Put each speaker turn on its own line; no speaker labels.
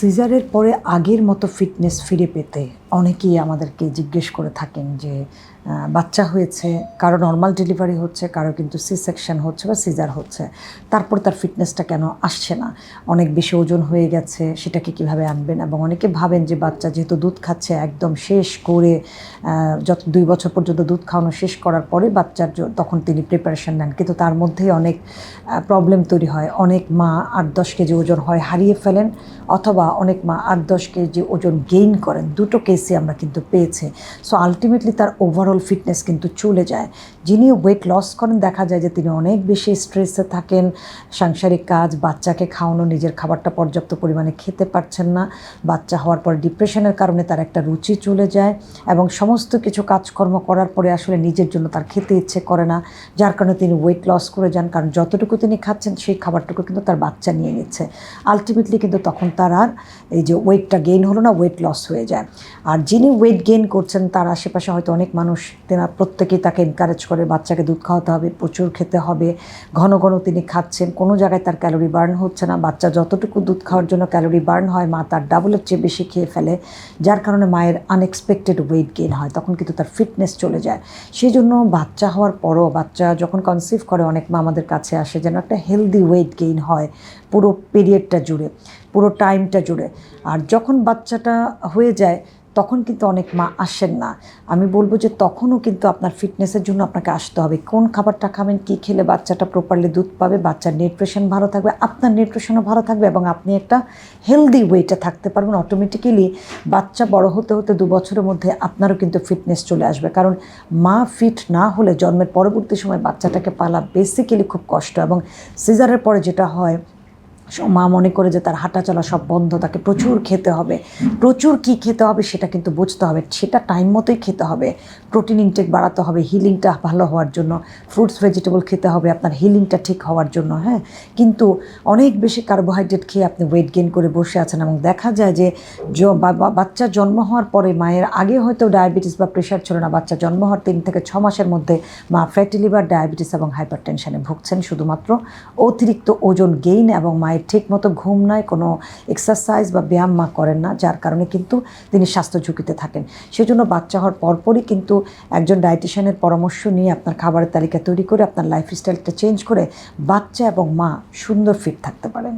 সিজারের পরে আগের মতো ফিটনেস ফিরে পেতে অনেকেই আমাদেরকে জিজ্ঞেস করে থাকেন যে বাচ্চা হয়েছে, কারও নর্মাল ডেলিভারি হচ্ছে, কারও কিন্তু সি সেকশন হচ্ছে বা সিজার হচ্ছে। তারপর তার ফিটনেসটা কেন আসছে না? অনেক বেশি ওজন হয়ে গেছে, সেটাকে কীভাবে আনবেন? এবং অনেকে ভাবেন যে বাচ্চা যেহেতু দুধ খাচ্ছে, একদম শেষ করে যত দুই বছর পর্যন্ত দুধ খাওয়ানো শেষ করার পরে বাচ্চার তখন তিনি প্রিপারেশন নেন। কিন্তু তার মধ্যেই অনেক প্রবলেম তৈরি হয়। অনেক মা আট দশ কেজি ওজন হয় হারিয়ে ফেলেন, অথবা অনেক মা আট দশ কেজি ওজন গেইন করেন। দুটো কেসই আমরা কিন্তু পেয়েছি। সো আলটিমেটলি তার ওভারঅল ফিটনেস কিন্তু চলে যায়। যিনি ওয়েট লস করেন, দেখা যায় যে তিনি অনেক বেশি স্ট্রেসে থাকেন, সাংসারিক কাজ, বাচ্চাকে খাওয়ানো, নিজের খাবারটা পর্যাপ্ত পরিমাণে খেতে পারছেন না, বাচ্চা হওয়ার পর ডিপ্রেশনের কারণে তার একটা রুচি চলে যায় এবং সমস্ত কিছু কাজকর্ম করার পরে আসলে নিজের জন্য তার খেতে ইচ্ছে করে না, যার কারণে তিনি ওয়েট লস করে যান, কারণ যতটুকু তিনি খাচ্ছেন, সেই খাবারটুকু কিন্তু তার বাচ্চা নিয়ে নিচ্ছে। আলটিমেটলি কিন্তু তখন তার আর এই যে ওয়েটটা গেইন হলো না ওয়েট লস হয়ে যায়। আর যিনি ওয়েট গেইন করছেন, তার আশেপাশে হয়তো অনেক মানুষ তেনা প্রত্যেকেই তাকে এনকারেজ করে, বাচ্চাকে দুধ খাওয়াতে হবে, প্রচুর খেতে হবে, ঘন ঘন তিনি খাচ্ছেন, কোনো জায়গায় তার ক্যালোরি বার্ন হচ্ছে না, বাচ্চা যতটুকু দুধ খাওয়ার জন্য ক্যালোরি বার্ন হয়, মা তার ডাবলের চেয়ে বেশি খেয়ে ফেলে, যার কারণে মায়ের আনএক্সপেক্টেড ওয়েট গেইন হয়, তখন কিন্তু তার ফিটনেস চলে যায়। সেই জন্য বাচ্চা হওয়ার পরও, বাচ্চা যখন কনসিভ করে, অনেক মা আমাদের কাছে আসে যেন একটা হেলদি ওয়েট গেইন হয়, পুরো পিরিয়ডটা জুড়ে, পুরো টাইমটা জুড়ে। আর যখন বাচ্চাটা হয়ে যায় তখন কিন্তু অনেক মা আসেন না। আমি বলব যে তখনও কিন্তু আপনার ফিটনেসের জন্য আপনাকে আসতে হবে। কোন খাবারটা খাবেন, কী খেলে বাচ্চাটা প্রপারলি দুধ পাবে, বাচ্চার নিউট্রিশন ভালো থাকবে, আপনার নিউট্রিশনও ভালো থাকবে এবং আপনি একটা হেলদি ওয়েটে থাকতে পারবেন অটোমেটিক্যালি বাচ্চা বড় হতে হতে দু বছরের মধ্যে আপনারও কিন্তু ফিটনেস চলে আসবে। কারণ মা ফিট না হলে জন্মের পরবর্তী সময় বাচ্চাটাকে পালা বেসিক্যালি খুব কষ্ট এবং সিজারের পরে যেটা হয় মা মনে করে যে তার হাঁটা চলা সব বন্ধ, তাকে প্রচুর খেতে হবে। প্রচুর কি খেতে হবে সেটা কিন্তু বুঝতে হবে। সেটা টাইম মতোই খেতে হবে। প্রোটিন ইনটেক বাড়াতে হবে হিলিংটা ভালো হওয়ার জন্য ফ্রুটস ভেজিটেবল খেতে হবে আপনার হিলিংটা ঠিক হওয়ার জন্য হ্যাঁ? কিন্তু অনেক বেশি কার্বোহাইড্রেট খেয়ে আপনি ওয়েট গেইন করে বসে আছেন এবং দেখা যায় যে বাচ্চা জন্ম হওয়ার পরে মায়ের আগে হয়তো ডায়াবেটিস বা প্রেশার ছিল না, বাচ্চা জন্ম হওয়ার তিন থেকে ছ মাসের মধ্যে মা ফ্যাটি লিভার ডায়াবেটিস এবং হাইপার টেনশনে ভুগছেন। শুধুমাত্র অতিরিক্ত ওজন গেইন এবং মায়ের ঠিকমতো ঘুম নাই, কোনো এক্সারসাইজ বা ব্যায়াম মা করেন না, যার কারণে কিন্তু তিনি স্বাস্থ্য ঝুঁকিতে থাকেন। সেজন্য বাচ্চা হওয়ার পরপরই কিন্তু একজন ডায়েটিশিয়ানের পরামর্শ নিয়ে আপনার খাবারের তালিকা তৈরি করে, আপনার লাইফস্টাইলটা চেঞ্জ করে বাচ্চা এবং মা সুন্দর ফিট থাকতে পারেন।